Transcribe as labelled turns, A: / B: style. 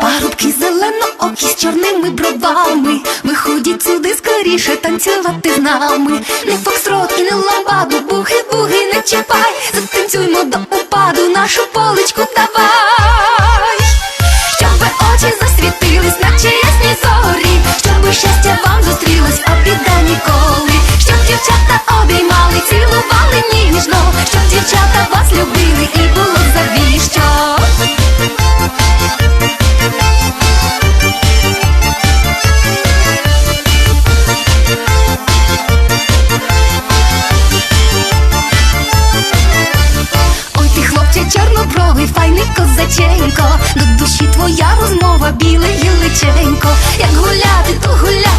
A: Парубки зелено окі з чорними бровами. Виходіть сюди скоріше танцювати з нами. Не фоксротки, не ламбаду, бухи-буги, не чіпай. Затанцюймо до упаду нашу поличку давай, Щоб Щоби очі засвітились, наче ясні зорі, Щоб щастя вам зустрілось, а біда ніколи, Щоб дівчата обіймали ніжно, щоб дівчата вас любили і було завіщо. Ой, ти хлопче чорнобровий, файний козаченько, до душі твоя розмова, біле гіличенько. Як гуляти, то гуляти,